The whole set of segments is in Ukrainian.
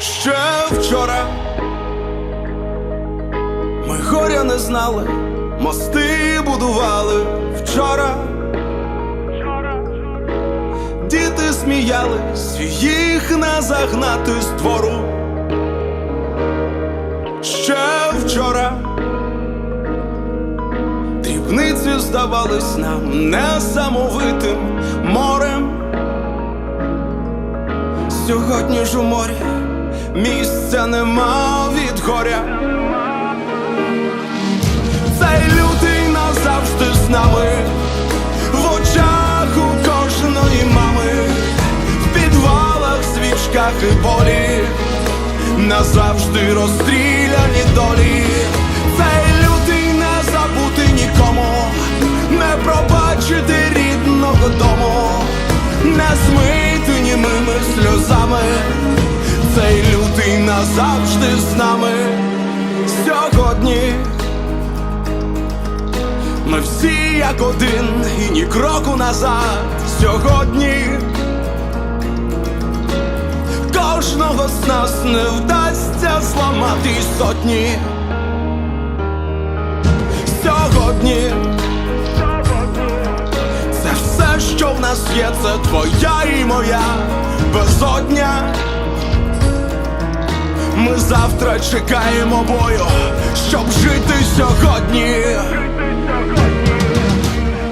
ще вчора. Ми горя не знали, мости будували вчора. Діти сміялись, їх не загнати з двору. Ще вчора дрібниці здавались нам несамовитим морем. Сьогодні ж у морі місця нема від горя. Цей лютий назавжди з нами, в очах у кожної мами, в підвалах, свічках і болі, назавжди розстріляні долі. Цей лютий не забути нікому, не пробачити рідного дому, не змити німими сльозами. Цей лютий назавжди з нами сьогодні. Ми всі як один, і ні кроку назад сьогодні. Кожного з нас не вдасться зламати сотні. Сьогодні це все, що в нас є, це твоя і моя безодня. Ми завтра чекаємо бою, щоб жити сьогодні.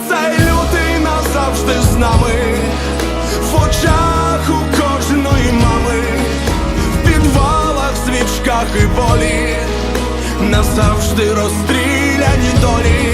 Цей лютий назавжди з нами, в очах у кожної мами, в підвалах, свічках і болі, назавжди розстріляні долі.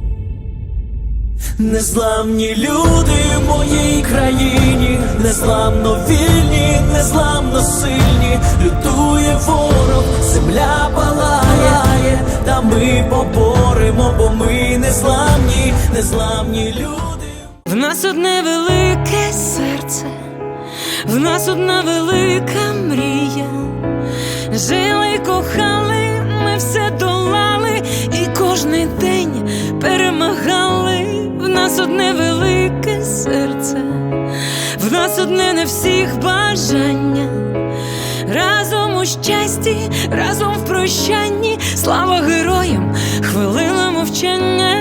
Незламні люди в моїй країні, незламно вільні, незламно сильні, лютує ворог, земля палає, та ми поборемо, бо ми незламні, незламні люди. В нас одне велике серце, в нас одна велика день перемагали. В нас одне велике серце, в нас одне не всіх бажання. Разом у щасті, разом в прощанні, слава героям, хвилина мовчання.